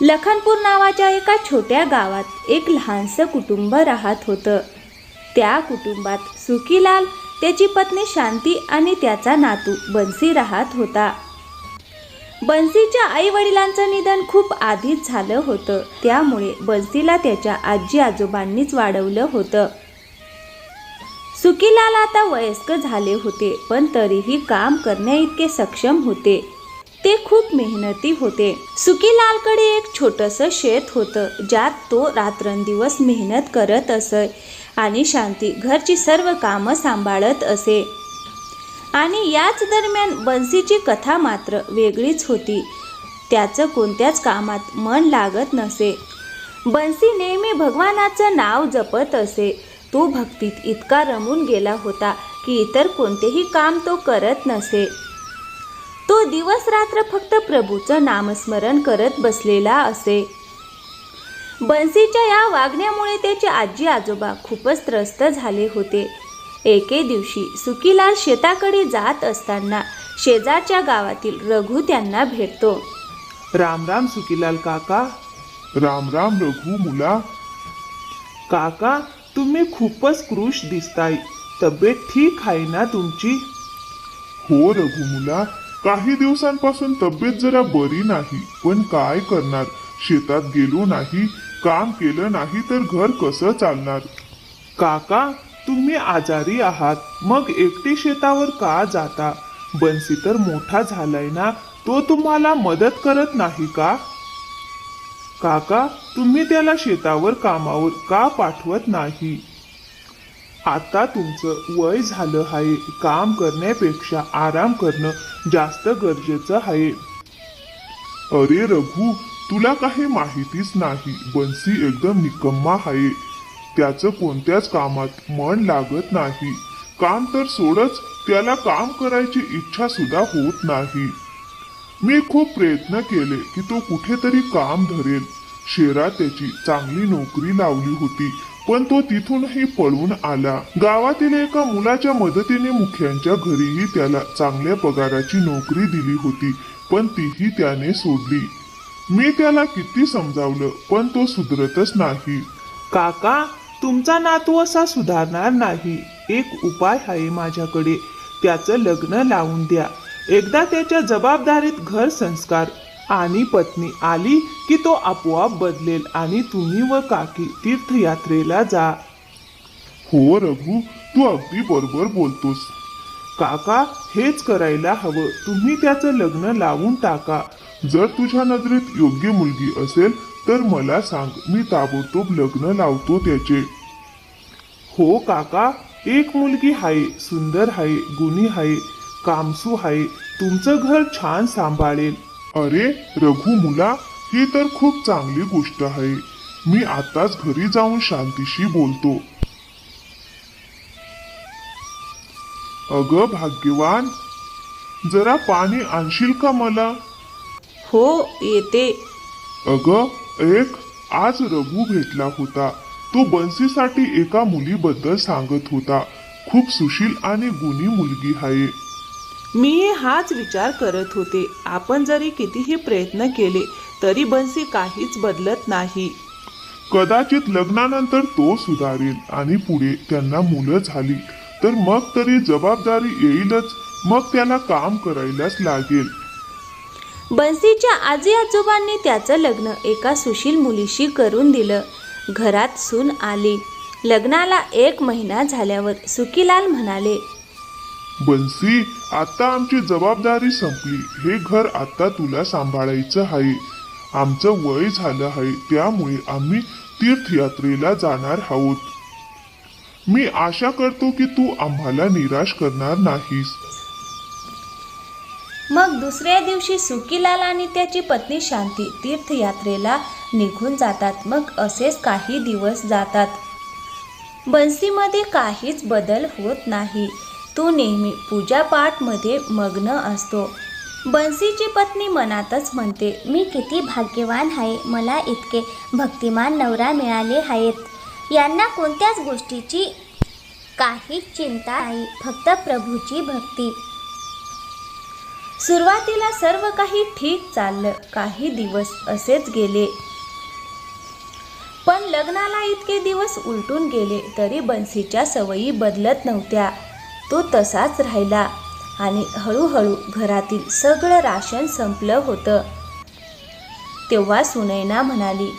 लखनपूर नावाच्या एका छोट्या गावात एक लहानसं कुटुंब राहत होतं. त्या कुटुंबात सुखीलाल त्याची पत्नी शांती आणि त्याचा नातू बन्सी राहत होता. बन्सीच्या आई वडिलांचं निधन खूप आधीच झालं होतं. त्यामुळे बन्सीला त्याच्या आजी आजोबांनीच वाढवलं होतं. सुखीलाल आता वयस्क झाले होते पण तरीही काम करण्याइतके सक्षम होते. ते खूप मेहनती होते. सुकीलालकडे एक छोटंसं शेत होतं ज्यात तो रात्रंदिवस मेहनत करत असे आणि शांती घरची सर्व कामं सांभाळत असे. आणि याच दरम्यान बन्सीची कथा मात्र वेगळीच होती. त्याचं कोणत्याच कामात मन लागत नसे. बन्सी नेहमी भगवानाचं नाव जपत असे. तो भक्तीत इतका रमून गेला होता की इतर कोणतेही काम तो करत नसे. तो दिवस रात्र फक्त प्रभूचं नामस्मरण करत बसलेला असे. बन्सीच्या या वागण्यामुळे त्याचे आजी आजोबा खूपच त्रस्त झाले होते. एके दिवशी सुखीलाल शेताकडे जात असताना शेजारच्या गावातील रघु त्यांना भेटतो. राम राम सुखीलाल काका. राम राम रघु मुला. काका तुम्ही खूपच कृश दिसताय. तब्येत ठीक आहे ना तुमची? हो रघु मुला. काही दिवसांपासून तब्येत जरा बरी नाही. पण काय करणार? शेतात गेलो नाही काम केलं नाही तर घर कसं चालणार? काका तुम्ही आजारी आहात. मग एकटी शेतावर का जाता? बन्सी तर मोठा झालाय ना? तो तुम्हाला मदत करत नाही का? काका तुम्ही त्याला शेतावर कामावर का पाठवत नाही? आता तुमचं वय झालं आहे. काम करण्यापेक्षा आराम करणं जास्त गरजेचं आहे. अरे रघु तुला काही माहितीच नाही. बन्सी एकदम निकम्मा आहे. त्याचं कोणत्याच कामात मन लागत नाही. काम तर सोडच त्याला काम करायची इच्छा सुद्धा होत नाही. मी खूप प्रयत्न केले की तो कुठेतरी काम धरेल. शेरा त्याची चांगली नोकरी लावली होती. पण तो तिथूनही पळून आला. गावातील एका मुलाच्या मदतीने मुख्यांच्या घरीही त्याला चांगल्या पगाराची नोकरी दिली होती पण तीही त्याने सोडली. मी त्याला किती समजावलं पण तो सुधरतच नाही. काका तुमचा नातू असा सुधारणार नाही. एक उपाय आहे माझ्याकडे. त्याचं लग्न लावून द्या. एकदा त्याच्या जबाबदारीत घर संस्कार आणि पत्नी आली की तो आपोआप बदलेल आणि तुम्ही व काकी तीर्थयात्रेला जा. हो रघु तू अगदी बरोबर बोलतोस. काका हेच करायला हवं. तुम्ही त्याचं लग्न लावून टाका. जर तुझ्या नजरेत योग्य मुलगी असेल तर मला सांग मी ताबडतोब लग्न लावतो त्याचे. हो काका एक मुलगी आहे सुंदर आहे गुणी आहे कामसू आहे तुमचं घर छान सांभाळेल. अरे रघु मुला ही तर खूप चांगली गोष्ट आहे. मी आताच घरी जाऊन शांतीशी बोलतो. अगं भाग्यवान जरा पाणी आणशील का मला? हो येते. अगं एक आज रघु भेटला होता. तो बन्सीसाठी एका मुलीबद्दल सांगत होता. खूप सुशील आणि गुणी मुलगी आहे. मी हाच विचार करत होते. आपण जरी कितीही प्रयत्न केले तरी बन्सी काहीच बदलत नाही. कदाचित लग्नानंतर तो सुधारेल आणि पुढे त्यांना मुलं झाली. तर मग तरी जबाबदारी येईलच. मग त्याला काम करायलाच लागेल. बन्सीच्या आजी आजोबांनी त्याचं लग्न एका सुशील मुलीशी करून दिलं. घरात सून आली. लग्नाला एक महिना झाल्यावर सुखीलाल म्हणाले बन्सी आता आमची जबाबदारी संपली. हे घर आता तुला सांभाळायचं आहे. आमचं वय झालं आहे त्यामुळे आम्ही तीर्थयात्रेला जाणार आहोत. मी आशा करतो की तू आम्हाला निराश करणार नाहीस. मग दुसऱ्या दिवशी सुखीलाल आणि त्याची पत्नी शांती तीर्थयात्रेला निघून जातात. मग असेच काही दिवस जातात. बन्सीमध्ये काहीच बदल होत नाही. तो नेहमी पूजापाठमध्ये मग्न असतो. बन्सीची पत्नी मनातच म्हणते मी किती भाग्यवान आहे मला इतके भक्तिमान नवरा मिळाले आहेत. यांना कोणत्याच गोष्टीची काहीच चिंता नाही फक्त प्रभूची भक्ती. सुरुवातीला सर्व काही ठीक चाललं काही दिवस असेच गेले. पण लग्नाला इतके दिवस उलटून गेले तरी बन्सीच्या सवयी बदलत नव्हत्या. तो तसाच राहिला आणि हळूहळू घरातील सगळं राशन संपलं होतं. तेव्हा सुनैना म्हणाली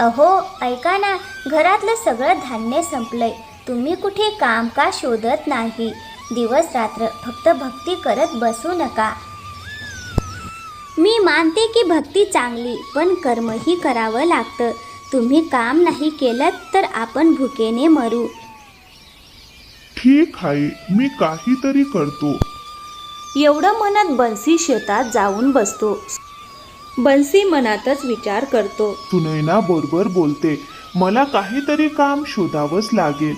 अहो ऐका ना घरातलं सगळं धान्य संपलंय. तुम्ही कुठे काम का शोधत नाही? दिवस रात्र फक्त भक्ती करत बसू नका. मी मानते की भक्ती चांगली पण कर्मही करावं लागतं. तुम्ही काम नाही केलं तर आपण भुकेने मरू. ठीक आहे मी काहीतरी करतो. एवढं म्हणत बन्सी शेतात जाऊन बसतो. बन्सी मनातच विचार करतो. सुनैना बरोबर बोलते मला काहीतरी काम शोधावंच लागेल.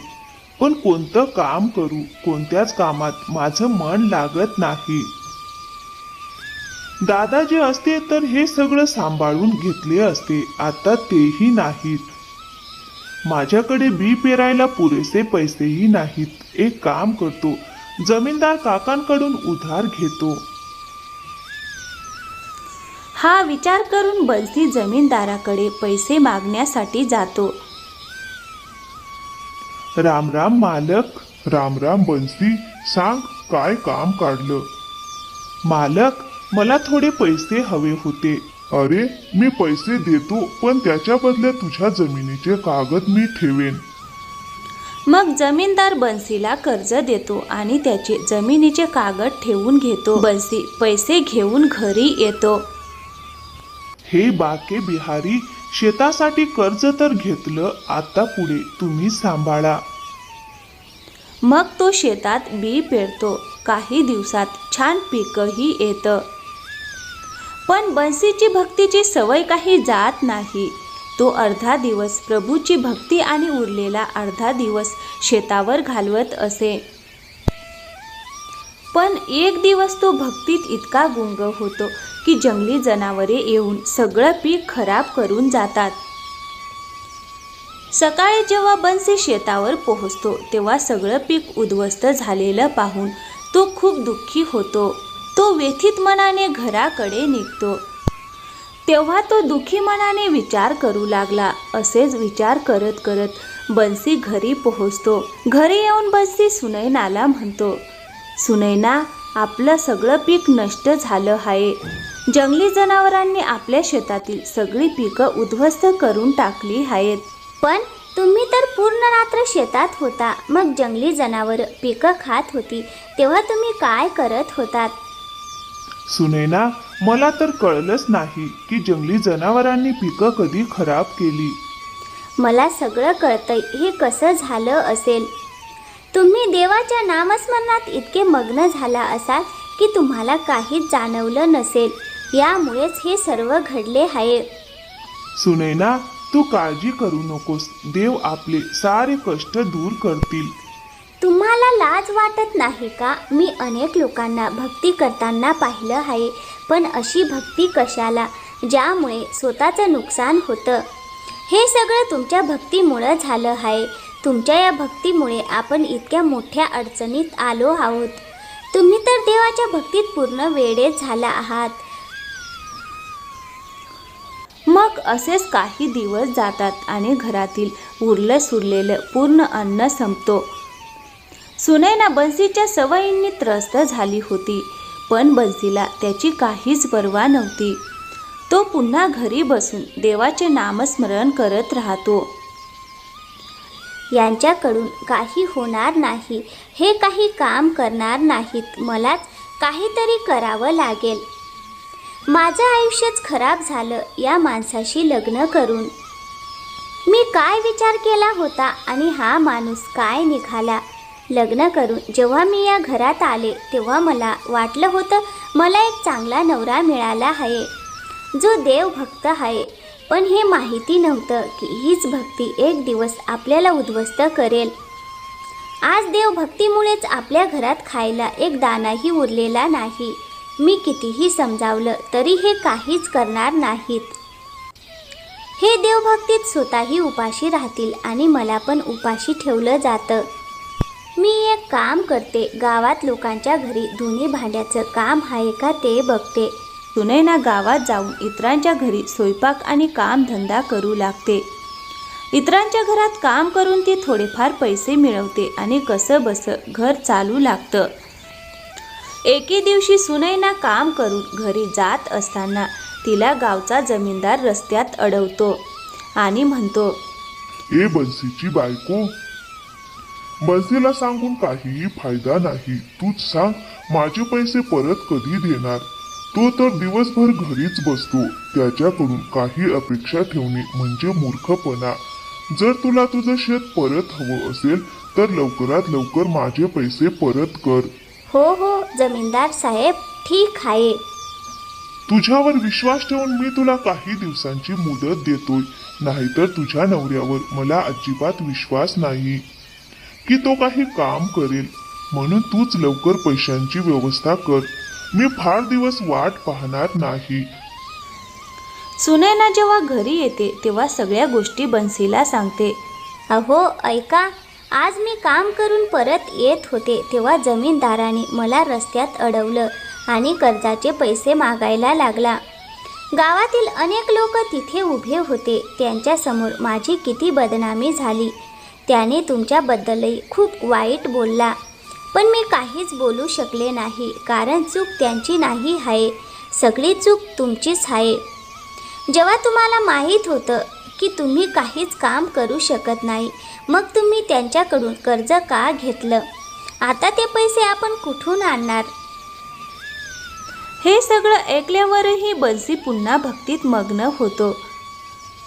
पण कोणतं काम करू? कोणत्याच कामात माझं मन लागत नाही. दादा जे असते तर हे सगळं सांभाळून घेतले असते. आता तेही नाहीत. माझ्याकडे बी पेरायला पुरेसे पैसेही नाहीत. एक काम करतो. जमीनदार काकांकडून उधार घेतो. हा विचार करून बन्सी जमीनदाराकडे पैसे मागण्यासाठी जातो. राम राम मालक राम राम बन्सी सांग काय काम काढलं? मालक मला थोडे पैसे हवे होते. अरे मी पैसे देतो पण त्याच्या बदल्यात तुझ्या जमिनीचे कागद मी ठेवेन. मग जमीनदार बन्सीला कर्ज देतो आणि त्याचे जमिनीचे कागद ठेवून घेतो. बन्सी पैसे घेऊन घरी येतो. हे बाके बिहारी शेतासाठी कर्ज तर घेतलं आता पुढे तुम्ही सांभाळा. मग तो शेतात बी पेरतो. काही दिवसात छान पीकही येतं. पण बन्सीची भक्तीची सवय काही जात नाही. तो अर्धा दिवस प्रभूची भक्ती आणि उरलेला अर्धा दिवस शेतावर घालवत असे. पण एक दिवस तो भक्तीत इतका गुंग होतो की जंगली जनावरे येऊन सगळं पीक खराब करून जातात. सकाळी जेव्हा बन्सी शेतावर पोहोचतो तेव्हा सगळं पीक उद्ध्वस्त झालेलं पाहून तो खूप दुःखी होतो. तो व्यथित मनाने घराकडे निघतो. तेव्हा तो दुःखी मनाने विचार करू लागला. असेच विचार करत करत बन्सी घरी पोहोचतो. घरी येऊन बन्सी सुनैनाला म्हणतो सुनैना आपलं सगळं पीक नष्ट झालं आहे जंगली जनावरांनी आपल्या शेतातील सगळी पिकं उद्ध्वस्त करून टाकली आहेत पण तुम्ही तर पूर्ण रात्र शेतात होता. मग जंगली जनावर पिकं खात होती. तेव्हा तुम्ही काय करत होतात? सुनैना मला तर कळलंच नाही की जंगली जनावरांनी पिकं कधी खराब केली. मला सगळं कळतंय. हे कसं झालं असेल? तुम्ही देवाच्या नामस्मरणात इतके मग्न झाला असाल की तुम्हाला काहीच जाणवलं नसेल. यामुळेच हे सर्व घडले आहे. सुनैना तू काळजी करू नकोस. देव आपले सारे कष्ट दूर करतील. तुम्हाला लाज वाटत नाही का? मी अनेक लोकांना भक्ती करताना पाहिलं आहे पण अशी भक्ती कशाला? ज्यामुळे स्वतःचं नुकसान होतं. हे सगळं तुमच्या भक्तीमुळं झालं आहे. तुमच्या या भक्तीमुळे आपण इतक्या मोठ्या अडचणीत आलो आहोत. तुम्ही तर देवाच्या भक्तीत पूर्ण वेळेत झाला आहात. मग असेच काही दिवस जातात आणि घरातील उरलं सुरलेलं पूर्ण अन्न संपतो. सुनैना बन्सीच्या सवयींनी त्रस्त झाली होती पण बन्सीला त्याची काहीच पर्वा नव्हती. तो पुन्हा घरी बसून देवाचे नामस्मरण करत राहतो. यांच्याकडून काही होणार नाही हे काही काम करणार नाहीत मलाच काहीतरी करावं लागेल. माझं आयुष्यच खराब झालं या माणसाशी लग्न करून. मी काय विचार केला होता आणि हा माणूस काय निघाला? लग्न करून जेव्हा मी या घरात आले तेव्हा मला वाटलं होतं मला एक चांगला नवरा मिळाला आहे जो देवभक्त आहे. पण हे माहिती नव्हतं की हीच भक्ती एक दिवस आपल्याला उद्ध्वस्त करेल. आज देवभक्तीमुळेच आपल्या घरात खायला एक दानाही उरलेला नाही. मी कितीही समजावलं तरी हे काहीच करणार नाहीत. हे देवभक्तीत स्वतःही उपाशी राहतील आणि मला पण उपाशी ठेवलं जातं. मी एक काम करते. गावात लोकांच्या घरी धुणी भांड्याचं काम आहे का ते बघते. सुनैना गावात जाऊन इतरांच्या घरी स्वयंपाक आणि कामधंदा करू लागते. इतरांच्या घरात काम करून ती थोडेफार पैसे मिळवते आणि कसं बसं घर चालू लागतं. एके दिवशी सुनैना काम करून घरी जात असताना तिला गावचा जमीनदार रस्त्यात अडवतो आणि म्हणतो ए बन्सीची बायको बन्सीला सांगून काहीही फायदा नाही. तूच सांग माझे पैसे परत कधी देणार? तो तर दिवसभर घरीच बसतो. त्याच्याकडून काही अपेक्षा ठेवणे म्हणजे मूर्खपणा. जर तुला तुझं शेत परत हवं असेल तर लवकरात लवकर माझे पैसे परत कर. हो हो जमीनदार साहेब ठीक आहे. तुझ्यावर विश्वास ठेवून मी तुला काही दिवसांची मुदत देतोय. नाहीतर तुझ्या नवऱ्यावर मला अजिबात विश्वास नाही. की तो काही काम करेल. म्हणून तूच लवकर पैशांची व्यवस्था कर. मी फार दिवस वाट पाहणार नाही. सुनैना जेव्हा घरी येते तेव्हा सगळ्या गोष्टी बन्सीला सांगते. अहो ऐका. आज मी काम करून परत येत होते तेव्हा जमीनदाराने मला रस्त्यात अडवलं आणि कर्जाचे पैसे मागायला लागला. गावातील अनेक लोक तिथे उभे होते. त्यांच्यासमोर माझी किती बदनामी झाली. त्याने तुमच्याबद्दलही खूप वाईट बोलला. पण मी काहीच बोलू शकले नाही कारण चूक त्यांची नाही आहे. सगळी चूक तुमचीच आहे. जेव्हा तुम्हाला माहीत होतं की तुम्ही काहीच काम करू शकत नाही मग तुम्ही त्यांच्याकडून कर्ज का घेतलं? आता ते पैसे आपण कुठून आणणार? हे सगळं ऐकल्यावरही बन्सी पुन्हा भक्तीत मग्न होतो.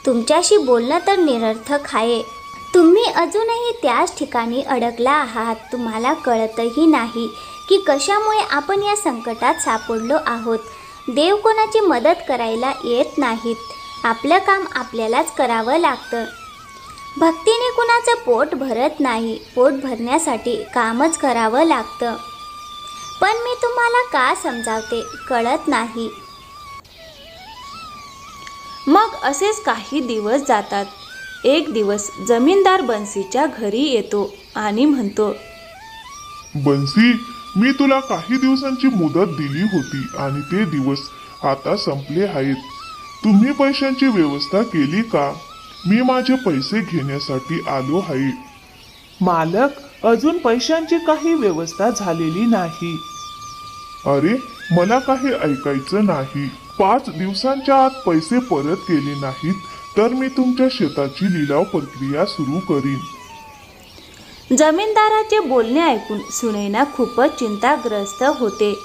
तुमच्याशी बोलणं तर निरर्थक आहे. तुम्ही अजूनही त्याच ठिकाणी अडकला आहात तुम्हाला कळतही नाही की कशामुळे आपण या संकटात सापडलो आहोत. देव कोणाची मदत करायला येत नाहीत. आपलं काम आपल्यालाच करावं लागतं. भक्तीने कुणाचं पोट भरत नाही. पोट भरण्यासाठी कामच करावं लागतं. पण मी तुम्हाला का समजावते? कळत नाही. मग असेच काही दिवस जातात. एक दिवस जमीनदार बन्सीच्या घरी येतो आणि म्हणतो बन्सी मी तुला काही दिवसांची मुदत दिली होती आणि ते दिवस आता संपले आहेत. तुम्ही पैशांची व्यवस्था केली का? मी माझे पैसे घेण्यासाठी आलो आहे. मालक अजून पैशांची काही व्यवस्था झालेली नाही. अरे मला काही ऐकायचं नाही. पाच दिवसांच्या आत पैसे परत केले नाहीत. तर मी तुमच्या शेताची लिलाव प्रक्रिया सुरू करीन. जमीनदाराचे बोलणे ऐकून सुनैना खूपच चिंताग्रस्त होते.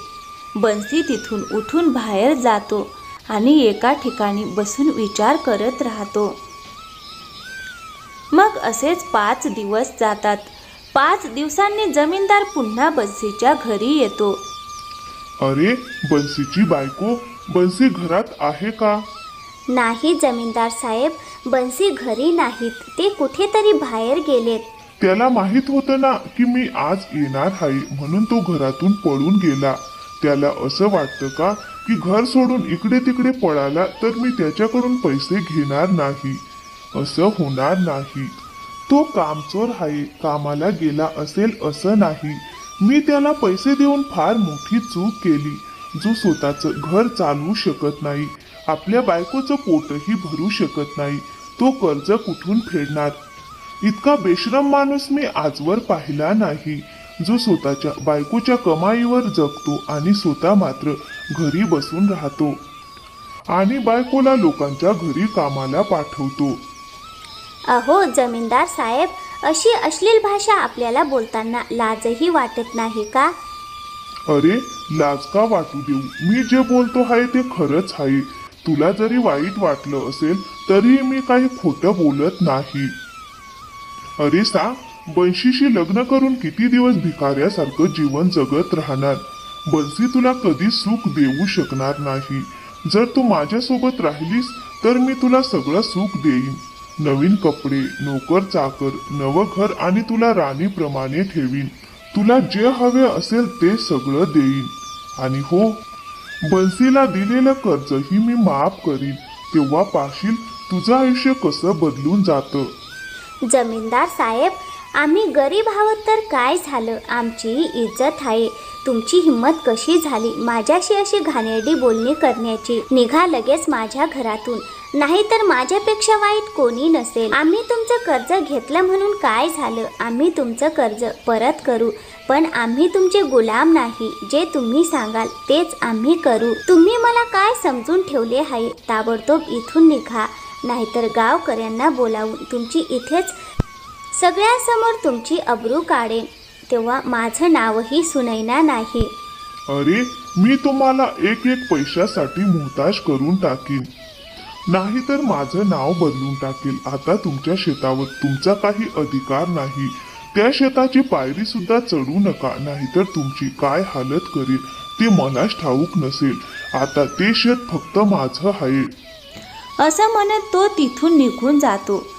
बन्सी तिथून उठून बाहेर जातो आणि एका ठिकाणी बसून विचार करत राहतो. मग असेच पाच दिवस जातात. पाच दिवसांनी जमीनदार पुन्हा बन्सीच्या घरी येतो. अरे बन्सीची बायको बन्सी घरात आहे का? नाही जमीनदार साहेब बन्सी घरी नाहीत ते कुठेतरी बाहेर गेलेत. त्याला माहीत होतं ना की मी आज येणार आहे म्हणून तो घरातून पळून गेला. त्याला असं वाटतं का की घर सोडून इकडे तिकडे पळाला तर मी त्याच्याकडून पैसे घेणार नाही? असं होणार नाही. तो कामचोर आहे कामाला गेला असेल असं नाही. मी त्याला पैसे देऊन फार मोठी चूक केली जो स्वतःचं घर चालवू शकत नाही. आपल्या बायकोचं पोटही भरू शकत नाही. तो कर्ज कुठून फेडणार? इतका बेश्रम माणूस मी आजवर पाहिला नाही. जो स्वतःच्या बायकोच्या कमाईवर जगतो आणि स्वतः मात्र घरी बसून राहतो आणि बायकोला लोकांच्या घरी कामाला पाठवतो. अहो जमीनदार साहेब अशी अश्लील भाषा आपल्याला बोलताना लाजही वाटत नाही का? अरे लाज का वाटू देऊ? मी जे बोलतो आहे ते खरंच आहे. तुला जरी वाईट वाटलं असेल तरी मी काही खोटं बोलत नाही. अरे सा बंशीशी लग्न करून किती दिवस भिकाऱ्यासारखं जीवन जगत राहणार? बन्सी तुला कधी सुख देऊ शकणार नाही. जर तू माझ्यासोबत राहिलीस तर मी तुला सगळं सुख देईन. नवीन कपडे नोकर चाकर नवं घर आणि तुला राणीप्रमाणे ठेवीन. तुला जे हवे असेल ते सगळं देईन. आणि हो बन्सीला दिलेलं कर्जही मी माफ करीन. तेव्हा पाशील तुझं आयुष्य कसं बदलून जातं. जमीनदार साहेब आम्ही गरीब आहोत तर काय झालं? आमचीही इज्जत आहे. तुमची हिंमत कशी झाली? माझ्याशी अशी घाणेरडी बोलणी करण्याची. निघा लगेच माझ्या घरातून. नाहीतर माझ्यापेक्षा वाईट कोणी नसेल. आम्ही तुमचं कर्ज घेतलं म्हणून काय झालं? आम्ही तुमचं कर्ज परत करू. पण आम्ही तुमचे गुलाम नाही. जे तुम्ही सांगाल तेच आम्ही करू. तुम्ही मला काय समजून ठेवले आहे? ताबडतोब इथून निघा. नाहीतर गावकऱ्यांना बोलावून तुमची इथेच सगळ्यांसमोर तुमची अब्रू काढेन. तेव्हा माझं नावही सुनैना नाही. अरे मी तुम्हाला एक एक पैशासाठी मोहताज करून टाकीन. नाहीतर माझं नाव बदलून टाकेल आता तुमच्या शेतावर तुमचा काही अधिकार नाही. त्या शेताची पायरी सुद्धा चढू नका. नाहीतर तुमची काय हालत करेल ते मलाच ठाऊक नसेल. आता ते शेत फक्त माझं आहे. असं म्हणत तो तिथून निघून जातो.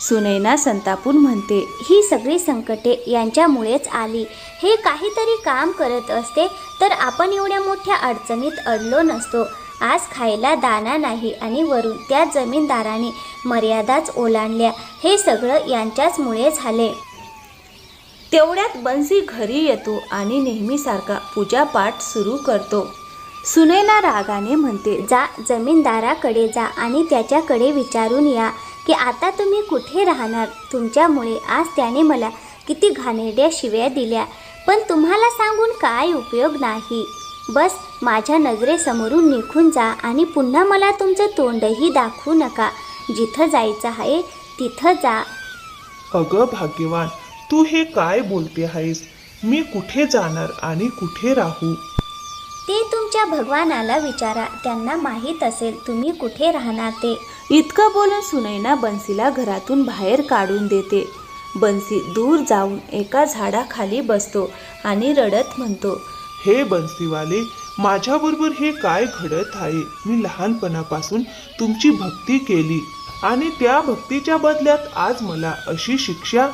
सुनैना संतापून म्हणते ही सगळी संकटे यांच्यामुळेच आली. हे काहीतरी काम करत असते तर आपण एवढ्या मोठ्या अडचणीत अडलो नसतो. आज खायला दाना नाही आणि वरून त्या जमीनदाराने मर्यादाच ओलांडल्या. हे सगळं यांच्याचमुळे झाले. तेवढ्यात बन्सी घरी येतो आणि नेहमीसारखा पूजापाठ सुरू करतो. सुनैना रागाने म्हणते जा जमीनदाराकडे जा आणि त्याच्याकडे विचारून या. की आता तुम्ही कुठे राहणार? तुमच्यामुळे आज त्याने मला किती घाणेरड्या शिव्या दिल्या. पण तुम्हाला सांगून काय उपयोग नाही. बस माझ्या नजरेसमोरून निघून जा आणि पुन्हा मला तुमचं तोंडही दाखवू नका. जिथं जायचं आहे तिथं जा. अगं भाग्यवान तू हे काय बोलते आहेस? मी कुठे जाणार आणि कुठे राहू? ते तुमच्या भगवानाला विचारा. त्यांना माहीत असेल तुम्ही कुठे राहणार ते. इतकं बोलून सुनैना बन्सीला घरातून बाहेर काढून देते. बन्सी दूर जाऊन एका झाडाखाली बसतो आणि रडत म्हणतो हे बन्सीवाले माझ्याबरोबर हे काय घडत आहे? मी लहानपणापासून तुमची भक्ती केली आणि त्या भक्तीच्या बदल्यात आज मला अशी शिक्षा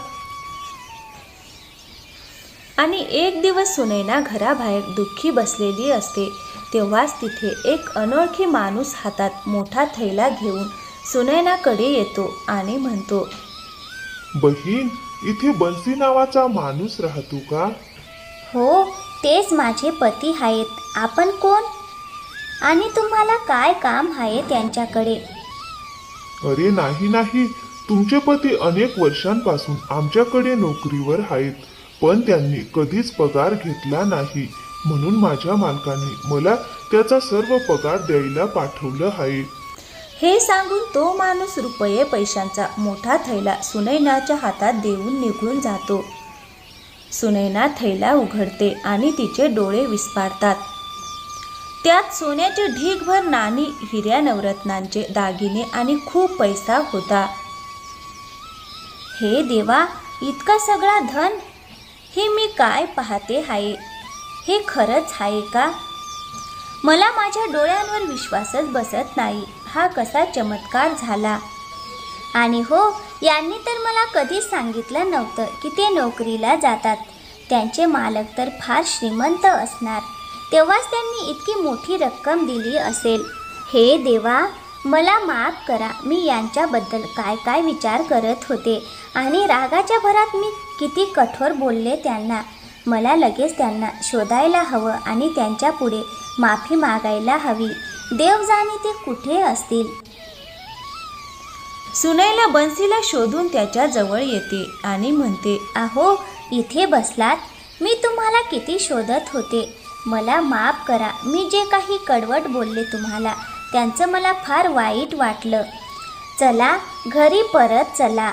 आणि एक दिवस सुनैना घराबाहेर दुःखी बसलेली असते. तेव्हाच तिथे एक अनोळखी माणूस हातात मोठा थैला घेऊन सुनैनाकडे येतो आणि म्हणतो बहीण इथे बन्सी नावाचा माणूस राहतो का? हो तेच माझे पती आहेत. आपण कोण? आणि तुम्हाला काय काम आहे त्यांच्याकडे? अरे नाही नाही. तुमचे पती अनेक वर्षांपासून आमच्याकडे नोकरीवर आहेत. पण त्यांनी कधीच पगार घेतला नाही. म्हणून माझ्या मालकांनी मला त्याचा सर्व पगार द्यायला पाठवलं आहे. हे सांगून तो माणूस रुपये पैशांचा मोठा थैला सुनैनाच्या हातात देऊन निघून जातो. सुनैना थैला उघडते आणि तिचे डोळे विस्फारतात त्यात सोन्याचे ढीगभर नाणी हिऱ्या नवरत्नांचे दागिने आणि खूप पैसा होता. हे देवा इतका सगळा धन काय पाहते आहे हे खरंच आहे का? मला माझ्या डोळ्यांवर विश्वासच बसत नाही. हा कसा चमत्कार झाला? आणि हो यांनी तर मला कधीच सांगितलं नव्हतं की ते नोकरीला जातात. त्यांचे मालक तर फार श्रीमंत असणार. तेव्हाच त्यांनी इतकी मोठी रक्कम दिली असेल. हे देवा मला माफ करा. मी यांच्याबद्दल काय काय विचार करत होते. आणि रागाच्या भरात मी किती कठोर बोलले त्यांना. मला लगेच त्यांना शोधायला हवं आणि त्यांच्या पुढे माफी मागायला हवी. देव जाणे ते कुठे असतील? सुनैला बन्सीला शोधून त्याच्याजवळ येते आणि म्हणते अहो इथे बसलात? मी तुम्हाला किती शोधत होते. मला माफ करा. मी जे काही कडवट बोलले तुम्हाला त्यांचं मला फार वाईट वाटलं. चला घरी परत चला.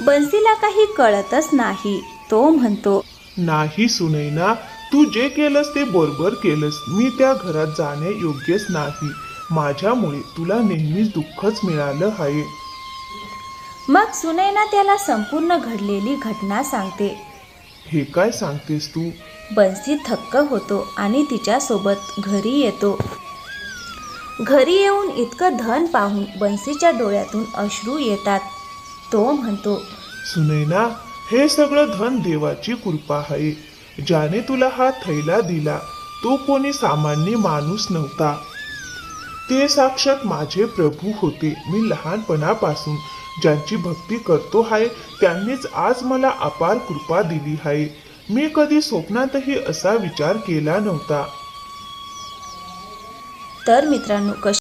बन्सीला काही कळतच नाही. तो म्हणतो नाही सुनैना तू जे केलंस ते बरोबर केलंस. मी त्या घरात जाणे योग्यच नाही. माझ्यामुळे तुला नेहमीच दुःखच मिळालं आहे. मग सुनैना त्याला संपूर्ण घडलेली घटना सांगते. हे काय सांगतेस तू? बन्सी थक्क होतो आणि तिच्यासोबत घरी येतो. घरी येऊन इतकं धन पाहून बन्सीच्या डोळ्यातून अश्रू येतात. तो म्हणतो सुनैना हे सगळं धन देवाची कृपा आहे. ज्याने तुला हा थैला दिला तो कोणी सामान्य माणूस नव्हता. ते साक्षात माझे प्रभू होते. मी लहानपणापासून ज्यांची भक्ती करतो आहे त्यांनीच आज मला अपार कृपा दिली आहे. मी कधी स्वप्नातही असा विचार केला नव्हता. तर मित्रांनो कश